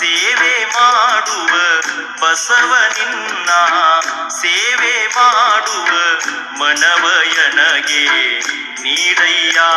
ಸೇವೆ ಮಾಡುವ ಬಸವನಿನ್ನ ಸೇವೆ ಮಾಡುವ ಮನವಯನಗೆ ನೀಡಯ್ಯಾ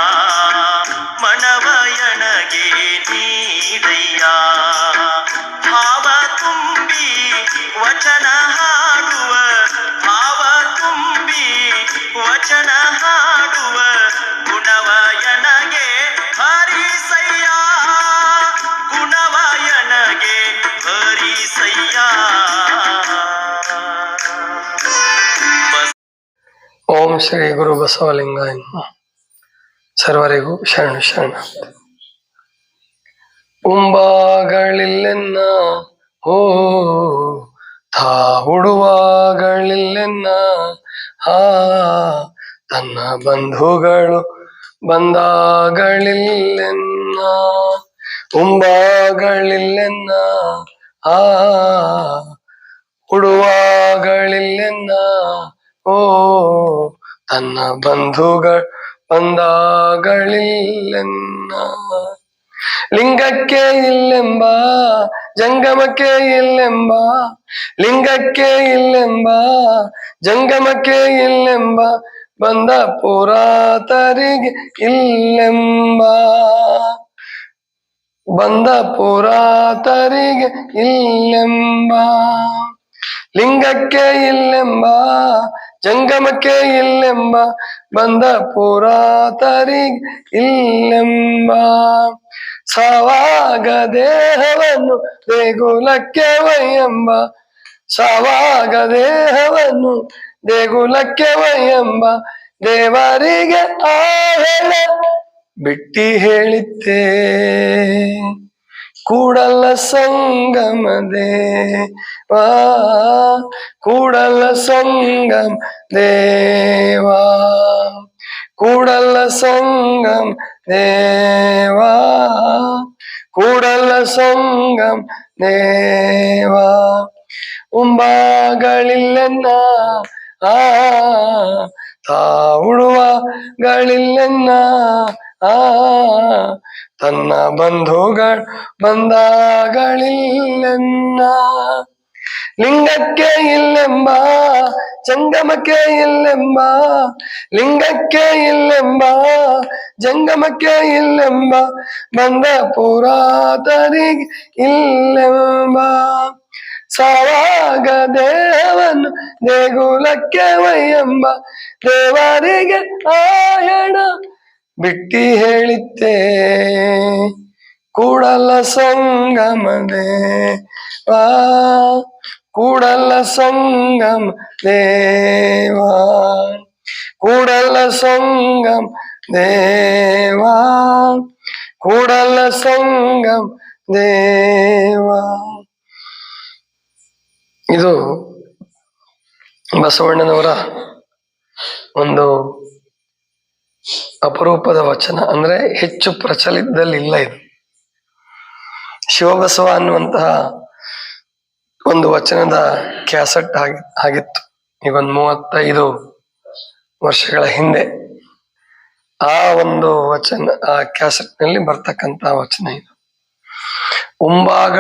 ಶ್ರೀ ಗುರು ಬಸವಲಿಂಗ ಎನ್ನುವ ಸರ್ವರಿಗೂ ಶರಣ ಶರಣ. ಉಂಬಾಗಳಿಲ್ಲೆನ್ನ? ಓ ತಾವುಡುವಾಗಳಿಲ್ಲೆನ್ನ ಆ ತನ್ನ ಬಂಧುಗಳು ಬಂದಾಗಳಿಲ್ಲೆನ್ನ? ಉಂಬಾಗಳಿಲ್ಲೆನ್ನ? ಆ ಉಡುವಾಗಳಿಲ್ಲೆನ್ನ? ಓ ತನ್ನ ಬಂಧುಗಳು ಬಂದಾಗಳಿಲ್ಲೆನ್ನ? ಲಿಂಗಕ್ಕೆ ಇಲ್ಲೆಂಬ? ಜಂಗಮಕ್ಕೆ ಇಲ್ಲೆಂಬ? ಲಿಂಗಕ್ಕೆ ಇಲ್ಲೆಂಬ? ಜಂಗಮಕ್ಕೆ ಇಲ್ಲೆಂಬ? ಬಂದ ಪುರಾತರಿಗೆ ಇಲ್ಲೆಂಬ? ಬಂದ ಪುರಾತರಿಗೆ ಇಲ್ಲೆಂಬ? ಲಿಂಗಕ್ಕೆ ಇಲ್ಲೆಂಬ? ಜಂಗಮಕ್ಕೆ ಇಲ್ಲೆಂಬ, ಬಂದ ಪುರಾತರಿ ಇಲ್ಲೆಂಬ. ಸವಾಗ ದೇಹವನ್ನು ದೇಗುಲಕ್ಕೆ ವಯ್ಯಂಬ ಸವಾಗ ದೇಹವನ್ನು ದೇಗುಲಕ್ಕೆ ವಯ್ಯಂಬ ದೇವರಿಗೆ ಆಹೆಳ ಬಿಟ್ಟಿ ಹೇಳಿದ್ದೆ ಕೂಡಲ ಸಂಗಮ ದೇವಾ ಕೂಡಲ ಸಂಗಮ ದೇವಾ ಕೂಡಲ ಸಂಗಮ ದೇವಾ ಕೂಡಲ ಸಂಗಮ ದೇವಾ ಉಂಬಾಗಳಿಲ್ಲೆನ್ನ ಆ ತಾವುಡುವಗಳಿಲ್ಲೆನ್ನ ಆ ತನ್ನ ಬಂಧುಗಳು ಬಂದಾಗಳಿಲ್ಲೆನ್ನ ಲಿಂಗಕ್ಕೆ ಇಲ್ಲೆಂಬ? ಜಂಗಮಕ್ಕೆ ಇಲ್ಲೆಂಬ? ಲಿಂಗಕ್ಕೆ ಇಲ್ಲೆಂಬ? ಜಂಗಮಕ್ಕೆ ಇಲ್ಲೆಂಬ? ಬಂದ ಪುರಾತರಿಗೆ ಇಲ್ಲೆಂಬ? ಸವಾಗ ದೇವನು ದೇಗುಲಕ್ಕೆ ಒಯ್ಯೆಂಬ? ದೇವರಿಗೆ ಆಯಣ ಬಿಟ್ಟಿ ಹೇಳಿತ್ತೆ ಕೂಡಲ ಸಂಗಮ ದೇವಾ ಕೂಡಲ ಸಂಗಮ ದೇವಾ ಕೂಡಲ ಸಂಗಮ ದೇವಾ ಕೂಡಲ ಸಂಗಮ ದೇವಾ ಇದು ಬಸವಣ್ಣನವರ ಒಂದು ಅಪರೂಪದ ವಚನ ಅಂದ್ರೆ ಹೆಚ್ಚು ಪ್ರಚಲಿತದಲ್ಲಿ ಇಲ್ಲ ಇದು. ಶಿವಬಸವ ಅನ್ನುವಂತಹ ಒಂದು ವಚನದ ಕ್ಯಾಸೆಟ್ ಆಗಿ, ಆಗಿತ್ತು. ಈಗ ಒಂದು ಮೂವತ್ತೈದು ವರ್ಷಗಳ ಹಿಂದೆ ಆ ಒಂದು ವಚನ, ಆ ಕ್ಯಾಸೆಟ್ನಲ್ಲಿ ಬರ್ತಕ್ಕಂತ ವಚನ ಇದು. ಉಂಬಾಗ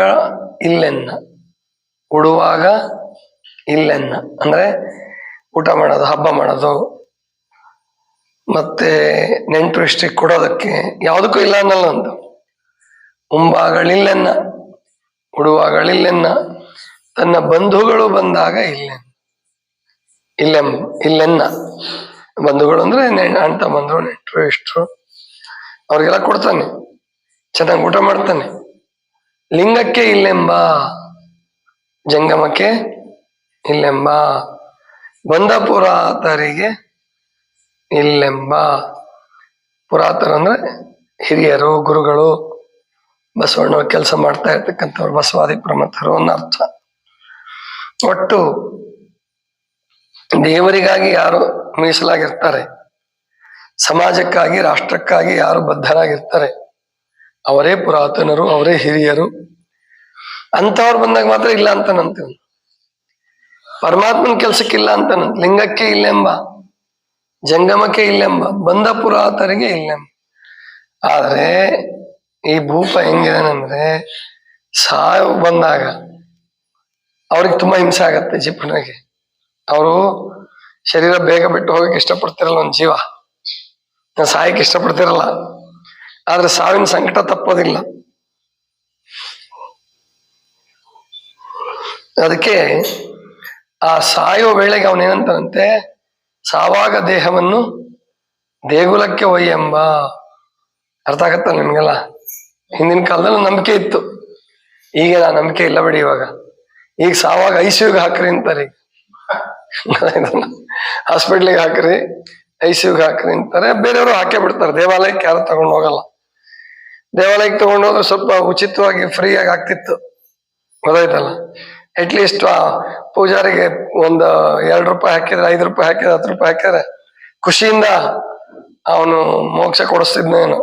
ಇಲ್ಲೆನ್ನ, ಉಡುವಾಗ ಇಲ್ಲೆನ್ನ. ಅಂದ್ರೆ ಊಟ ಮಾಡೋದು, ಹಬ್ಬ ಮಾಡೋದು ಮತ್ತೆ ನೆಂಟರು ಕೊಡೋದಕ್ಕೆ ಯಾವುದಕ್ಕೂ ಇಲ್ಲ ಅನ್ನಲ್ಲ ಒಂದು ಉಂಬಾಗಳಿಲ್ಲೆನ್ನ ಉಡುವಾಗಳಿಲ್ಲೆನ್ನ ತನ್ನ ಬಂಧುಗಳು ಬಂದಾಗ ಇಲ್ಲೆನ್ನ. ಇಲ್ಲೆಂ, ಇಲ್ಲೆನ್ನ. ಬಂಧುಗಳು ಅಂದ್ರೆ ಅಂತ ಬಂಧು ನೆಂಟರು ಇಷ್ಟರು ಅವ್ರಿಗೆಲ್ಲ ಕೊಡ್ತಾನೆ. ಚೆನ್ನಾಗಿ ಊಟ ಮಾಡ್ತಾನೆ. ಲಿಂಗಕ್ಕೆ ಇಲ್ಲೆಂಬ, ಜಂಗಮಕ್ಕೆ ಇಲ್ಲೆಂಬ. ಬಂದಪುರ ಪುರಾತರಿಗೆ ಇಲ್ಲೆಂಬ ಪುರಾತನ ಅಂದ್ರೆ ಹಿರಿಯರು, ಗುರುಗಳು ಬಸವಣ್ಣ ಕೆಲಸ ಮಾಡ್ತಾ ಇರ್ತಕ್ಕಂಥವ್ರು, ಬಸವಾದಿ ಪ್ರಮಥರು ಅನ್ನೋ ಅರ್ಥ. ಒಟ್ಟು ದೇವರಿಗಾಗಿ ಯಾರು ಮೀಸಲಾಗಿರ್ತಾರೆ? ಸಮಾಜಕ್ಕಾಗಿ, ರಾಷ್ಟ್ರಕ್ಕಾಗಿ ಯಾರು ಬದ್ಧರಾಗಿರ್ತಾರೆ? ಅವರೇ ಪುರಾತನರು, ಅವರೇ ಹಿರಿಯರು. ಅಂಥವ್ರು ಬಂದಾಗ ಮಾತ್ರ ಇಲ್ಲ ಅಂತ ನಂತೀವಿ ಪರಮಾತ್ಮನ ಕೆಲ್ಸಕ್ಕಿಲ್ಲ ಅಂತ ಲಿಂಗಕ್ಕೆ ಇಲ್ಲೆಂಬ ಜಂಗಮಕ್ಕೆ ಇಲ್ಲೆಂಬ, ಬಂದ ಪುರಾತರಿಗೆ ಇಲ್ಲೆಂಬ. ಆದ್ರೆ ಈ ಭೂಪ ಹೆಂಗಿದಾನಂದ್ರೆ ಸಾವು ಬಂದಾಗ ಅವ್ರಿಗೆ ತುಂಬಾ ಹಿಂಸೆ ಆಗತ್ತೆ ಜೀಪನಿಗೆ ಅವರು ಶರೀರ ಬೇಗ ಬಿಟ್ಟು ಹೋಗಕ್ಕೆ ಇಷ್ಟಪಡ್ತಿರಲ್ಲ ಒಂದು ಜೀವ. ಸಾಯಕ್ಕೆ ಇಷ್ಟಪಡ್ತಿರಲ್ಲ. ಆದ್ರೆ ಸಾವಿನ ಸಂಕಟ ತಪ್ಪೋದಿಲ್ಲ. ಅದಕ್ಕೆ ಆ ಸಾಯೋ ವೇಳೆಗೆ ಅವನೇನಂತಾನಂತೆ ಸಾವಾಗ ದೇಹವನ್ನು ದೇಗುಲಕ್ಕೆ ಒಯ್ಯೆಂಬ ಅರ್ಥ ಆಗತ್ತ ನಿಮ್ಗೆಲ್ಲ? ಹಿಂದಿನ ಕಾಲದಲ್ಲಿ ನಂಬಿಕೆ ಇತ್ತು. ಈಗೆಲ್ಲ ನಂಬಿಕೆ ಇಲ್ಲ ಬಿಡಿ ಇವಾಗ. ಈಗ ಸಾವಾಗ ಐಸಿಯುಗೆ ಹಾಕ್ರಿ ಅಂತಾರೆ. ಹಾಸ್ಪಿಟ್ಲಿಗೆ ಹಾಕ್ರಿ, ಐಸಿಯುಗೆ ಹಾಕ್ರಿ ಅಂತಾರೆ. ಬೇರೆಯವರು ಹಾಕೇ ಬಿಡ್ತಾರೆ. ದೇವಾಲಯಕ್ಕೆ ಯಾರು ತಗೊಂಡು ಹೋಗಲ್ಲ. ದೇವಾಲಯಕ್ಕೆ ತಗೊಂಡು ಹೋದ್ರೆ ಸ್ವಲ್ಪ ಉಚಿತವಾಗಿ ಫ್ರೀಯಾಗಿ ಆಗ್ತಿತ್ತು. ಗೊತ್ತಾಯ್ತಲ್ಲ? ಅಟ್ಲೀಸ್ಟ್ ಲೀಸ್ಟ್ ಪೂಜಾರಿಗೆ ಒಂದು ಎರಡು ರೂಪಾಯಿ ಹಾಕಿದ್ರೆ, ಐದು ರೂಪಾಯಿ ಹಾಕಿದ್ರೆ, ಹತ್ತು ರೂಪಾಯಿ ಹಾಕಿದ್ರೆ ಖುಷಿಯಿಂದ ಅವನು ಮೋಕ್ಷ ಕೊಡಿಸ್ತಿದ್ನೇನು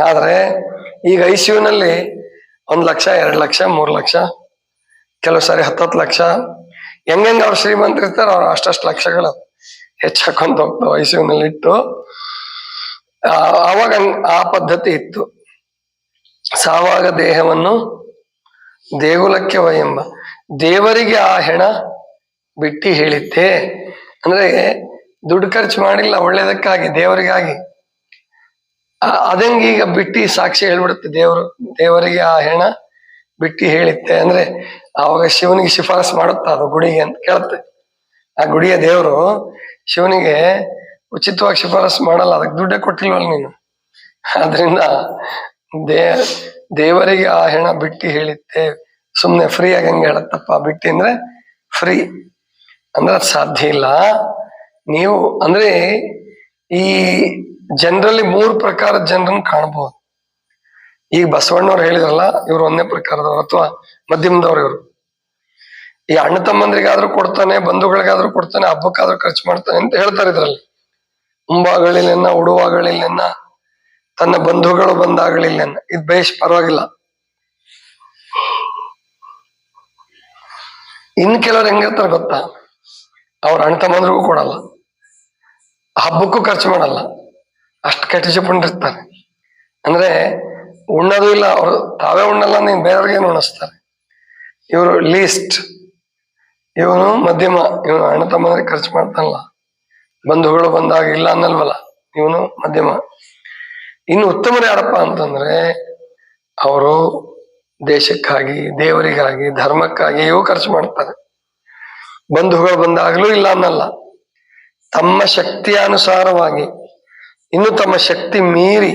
ಆದ್ರೆ ಈಗ ಐ ಸಿ ಯುನಲ್ಲಿ ಒಂದ್ ಲಕ್ಷ, ಎರಡು ಲಕ್ಷ, ಮೂರು ಲಕ್ಷ, ಕೆಲವು ಸಾರಿ ಹತ್ತತ್ತು ಲಕ್ಷ. ಹೆಂಗ್ ಅವ್ರು ಶ್ರೀಮಂತರು ಇರ್ತಾರೆ ಅವ್ರು ಅಷ್ಟಷ್ಟು ಲಕ್ಷಗಳು ಹೆಚ್ಚಾಕೊಂತ ಹೋಗ್ತಾವ ಐ ಸಿ ಯುನಲ್ಲಿ ಇಟ್ಟು. ಆವಾಗ ಆ ಪದ್ಧತಿ ಇತ್ತು. ಸಾವಾಗ ದೇಹವನ್ನು ದೇಗುಲಕ್ಕೆ ವಯಂಬ. ದೇವರಿಗೆ ಆ ಹೆಣ ಬಿಟ್ಟಿ ಹೇಳಿದ್ದೆ. ಅಂದ್ರೆ ದುಡ್ಡು ಖರ್ಚು ಮಾಡಿಲ್ಲ, ಒಳ್ಳೇದಕ್ಕಾಗಿ, ದೇವರಿಗಾಗಿ. ಅದಂಗೀಗ ಬಿಟ್ಟಿ ಸಾಕ್ಷಿ ಹೇಳ್ಬಿಡುತ್ತೆ. ದೇವರು, ದೇವರಿಗೆ ಆ ಹೆಣ ಬಿಟ್ಟಿ ಹೇಳಿತ್ತೆ ಅಂದ್ರೆ ಆವಾಗ ಶಿವನಿಗೆ ಶಿಫಾರಸ್ ಮಾಡುತ್ತ ಅದು ಗುಡಿಗೆ ಅಂತ ಕೇಳುತ್ತೆ. ಆ ಗುಡಿಯ ದೇವರು ಶಿವನಿಗೆ ಉಚಿತವಾಗಿ ಶಿಫಾರಸ್ ಮಾಡಲ್ಲ, ಅದಕ್ಕೆ ದುಡ್ಡೇ ಕೊಟ್ಟಿಲ್ವಲ್ಲ ನೀನು. ಆದ್ರಿಂದ ದೇ ದೇವರಿಗೆ ಆ ಹೆಣ ಬಿಟ್ಟಿ ಹೇಳಿದ್ದೆ. ಸುಮ್ನೆ ಫ್ರೀ ಆಗಿ ಹಂಗೆ ಹೇಳತ್ತಪ್ಪ. ಬಿಟ್ಟಿ ಅಂದ್ರೆ ಫ್ರೀ ಅಂದ್ರೆ ಅದ್ ಸಾಧ್ಯ ಇಲ್ಲ. ನೀವು ಅಂದ್ರೆ ಈ ಜನರಲ್ಲಿ ಮೂರು ಪ್ರಕಾರದ ಜನರನ್ನ ಕಾಣಬಹುದು ಈಗ ಬಸವಣ್ಣವ್ರು ಹೇಳಿದ್ರಲ್ಲ, ಇವ್ರು ಒಂದೇ ಪ್ರಕಾರದವ್ರು ಅಥವಾ ಮಧ್ಯಮದವ್ರು ಇವರು. ಈ ಅಣ್ಣ ತಮ್ಮಂದ್ರಿಗಾದ್ರೂ ಕೊಡ್ತಾನೆ, ಬಂಧುಗಳಿಗಾದ್ರೂ ಕೊಡ್ತಾನೆ, ಹಬ್ಬಕ್ಕಾದ್ರೂ ಖರ್ಚು ಮಾಡ್ತಾನೆ ಅಂತ ಹೇಳ್ತಾರೆ ಇದ್ರಲ್ಲಿ. ಉಂಬಾಗಳಿಲ್ಲೆನ್ನ ಉಡುವಾಗಳಿಲ್ಲೆನ್ನ ತನ್ನ ಬಂಧುಗಳು ಬಂದಾಗಲಿಲ್ಲ ಇದು ಬೇಷ್ ಪರವಾಗಿಲ್ಲ. ಇನ್ ಕೆಲವ್ರು ಹೆಂಗಿರ್ತಾರೆ ಗೊತ್ತಾ? ಅವ್ರ ಅಣ್ಣ ತಮ್ಮಂದ್ರಿಗೂ ಕೊಡಲ್ಲ. ಹಬ್ಬಕ್ಕೂ ಖರ್ಚು ಮಾಡಲ್ಲ. ಅಷ್ಟು ಕೆಟ್ಟಿಸಿಕೊಂಡಿರ್ತಾರೆ ಅಂದ್ರೆ ಉಣ್ಣೋದು ಇಲ್ಲ, ಅವರು ತಾವೇ ಉಣ್ಣಲ್ಲ ನೀನ್ ಬೇರೆಯವ್ರಿಗೆ ಉಣಿಸ್ತಾರೆ? ಇವರು ಲೀಸ್ಟ್. ಇವನು ಮಧ್ಯಮ, ಇವನು ಅಣ್ಣ ತಮ್ಮಂದ್ರೆ ಖರ್ಚು ಮಾಡ್ತಾನಲ್ಲ. ಬಂಧುಗಳು ಬಂದಾಗ ಇಲ್ಲ ಅನ್ನಲ್ವಲ್ಲ, ಇವನು ಮಧ್ಯಮ. ಇನ್ನು ಉತ್ತಮರು ಯಾರಪ್ಪ ಅಂತಂದ್ರೆ ಅವರು ದೇಶಕ್ಕಾಗಿ, ದೇವರಿಗಾಗಿ, ಧರ್ಮಕ್ಕಾಗಿ ಇವು ಖರ್ಚು ಮಾಡ್ತಾರೆ. ಬಂಧುಗಳು ಬಂದಾಗಲೂ ಇಲ್ಲ ಅನ್ನಲ್ಲ. ತಮ್ಮ ಶಕ್ತಿಯ ಅನುಸಾರವಾಗಿ, ಇನ್ನು ತಮ್ಮ ಶಕ್ತಿ ಮೀರಿ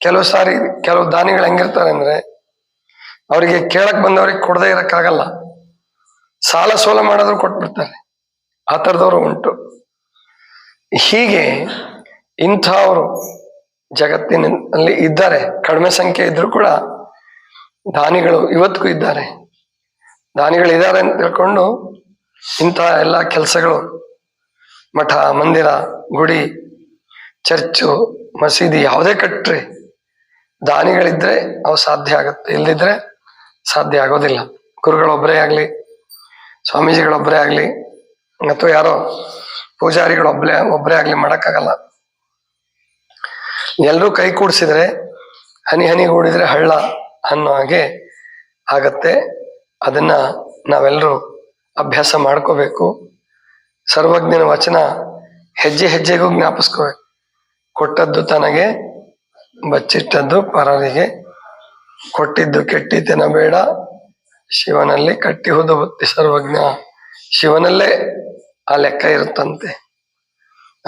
ಕೆಲವು ಸಾರಿ, ಕೆಲವು ದಾನಿಗಳು ಹೆಂಗಿರ್ತಾರೆ ಅಂದ್ರೆ ಅವರಿಗೆ ಕೇಳಕ್ ಬಂದವರಿಗೆ ಕೊಡದೇ ಇರಕ್ಕಾಗಲ್ಲ. ಸಾಲ ಸೋಲ ಮಾಡಿದ್ರು ಕೊಟ್ಬಿಡ್ತಾರೆ. ಆ ಥರದವರು ಉಂಟು. ಹೀಗೆ ಇಂಥವರು ಜಗತ್ತಿನಲ್ಲಿ ಇದ್ದಾರೆ. ಕಡಿಮೆ ಸಂಖ್ಯೆ ಇದ್ರೂ ಕೂಡ ದಾನಿಗಳು ಇವತ್ತಿಗೂ ಇದ್ದಾರೆ. ದಾನಿಗಳು ಇದ್ದಾರೆ ಅಂತ ತಿಳ್ಕೊಂಡು ಇಂತಹ ಎಲ್ಲ ಕೆಲಸಗಳು, ಮಠ, ಮಂದಿರ, ಗುಡಿ, ಚರ್ಚು, ಮಸೀದಿ ಯಾವುದೇ ಕಟ್ಟ್ರಿ ದಾನಿಗಳಿದ್ರೆ ಅವು ಸಾಧ್ಯ ಆಗುತ್ತೆ. ಇಲ್ದಿದ್ರೆ ಸಾಧ್ಯ ಆಗೋದಿಲ್ಲ. ಗುರುಗಳೊಬ್ಬರೇ ಆಗ್ಲಿ, ಸ್ವಾಮೀಜಿಗಳೊಬ್ಬರೇ ಆಗಲಿ, ಅಥವಾ ಯಾರೋ ಪೂಜಾರಿಗಳೊಬ್ಬರೇ, ಒಬ್ಬರೇ ಆಗಲಿ ಮಾಡಕ್ಕಾಗಲ್ಲ. ಎಲ್ಲರೂ ಕೈ ಕೂಡಿಸಿದ್ರೆ, ಹನಿ ಹನಿ ಹೂಡಿದ್ರೆ ಹಳ್ಳ ಅನ್ನೋ ಹಾಗೆ ಆಗತ್ತೆ. ಅದನ್ನ ನಾವೆಲ್ಲರೂ ಅಭ್ಯಾಸ ಮಾಡ್ಕೋಬೇಕು. ಸರ್ವಜ್ಞನ ವಚನ ಹೆಜ್ಜೆ ಹೆಜ್ಜೆಗೂ ಜ್ಞಾಪಿಸ್ಕೋಬೇಕು ಕೊಟ್ಟದ್ದು ತನಗೆ, ಬಚ್ಚಿಟ್ಟದ್ದು ಪರರಿಗೆ. ಕೊಟ್ಟಿದ್ದು ಕೆಟ್ಟಿತನ ಬೇಡ. ಶಿವನಲ್ಲಿ ಕಟ್ಟಿಹುದು ಬುತ್ತಿ ಸರ್ವಜ್ಞ. ಶಿವನಲ್ಲೇ ಆ ಲೆಕ್ಕ ಇರುತ್ತಂತೆ.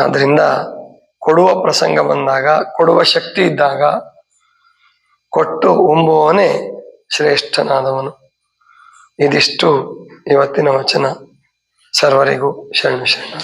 ಆದ್ರಿಂದ ಕೊಡುವ ಪ್ರಸಂಗ ಬಂದಾಗ, ಕೊಡುವ ಶಕ್ತಿ ಇದ್ದಾಗ ಕೊಟ್ಟು ಉಂಬುವವನೇ ಶ್ರೇಷ್ಠನಾದವನು. ಇದಿಷ್ಟು ಇವತ್ತಿನ ವಚನ. ಸರ್ವರಿಗೂ ಶರಣ ಶರಣ.